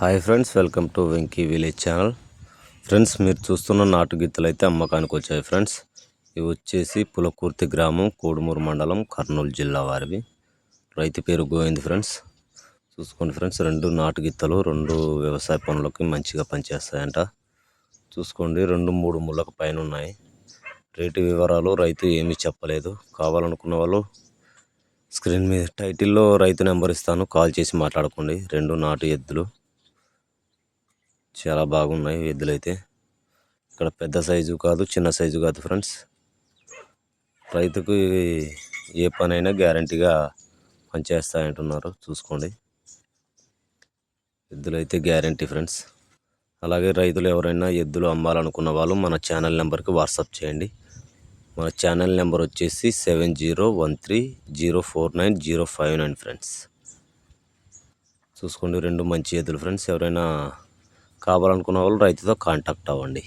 Hi friends welcome to Venky village channel. Friends మీరు చూస్తున్న నాటు గీతలు అయితే అమ్మకానికి వచ్చాయి ఫ్రెండ్స్. ఇవి వచ్చేసి పులకుర్తి గ్రామం కోడుమూరు మండలం కర్నూలు జిల్లా వారివి. రైతు పేరు గోవింద్ ఫ్రెండ్స్. చూసుకోండి ఫ్రెండ్స్ రెండు నాటు గీతలు రెండు వ్యవసాయ పనులకి మంచిగా పనిచేస్తాయంట. చూసుకోండి రెండు మూడు ముళ్ళకు పైన ఉన్నాయి రేటు వివరాలు రైతు ఏమీ చెప్పలేదు. కావాలనుకున్న వాళ్ళు స్క్రీన్ మీద టైటిల్లో రైతు నెంబర్ ఇస్తాను. కాల్ చేసి మాట్లాడుకోండి. రెండు నాటు ఎద్దులు చాలా బాగున్నాయి ఎద్దులు అయితే ఇక్కడ పెద్ద సైజు కాదు చిన్న సైజు కాదు ఫ్రెండ్స్. రైతుకు ఏ పనైనా గ్యారంటీగా పనిచేస్తాయంటున్నారు చూసుకోండి. ఎద్దులు అయితే గ్యారంటీ ఫ్రెండ్స్. అలాగే రైతులు ఎవరైనా ఎద్దులు అమ్మాలనుకున్న వాళ్ళు మన ఛానల్ నెంబర్కి వాట్సాప్ చేయండి. మన ఛానల్ నెంబర్ వచ్చేసి seven zero one three zero four nine zero five nine friends. చూసుకోండి రెండు మంచి ఎద్దులు ఫ్రెండ్స్. ఎవరైనా కావాలనుకున్న వాళ్ళు రైతుతో కాంటాక్ట్ అవ్వండి.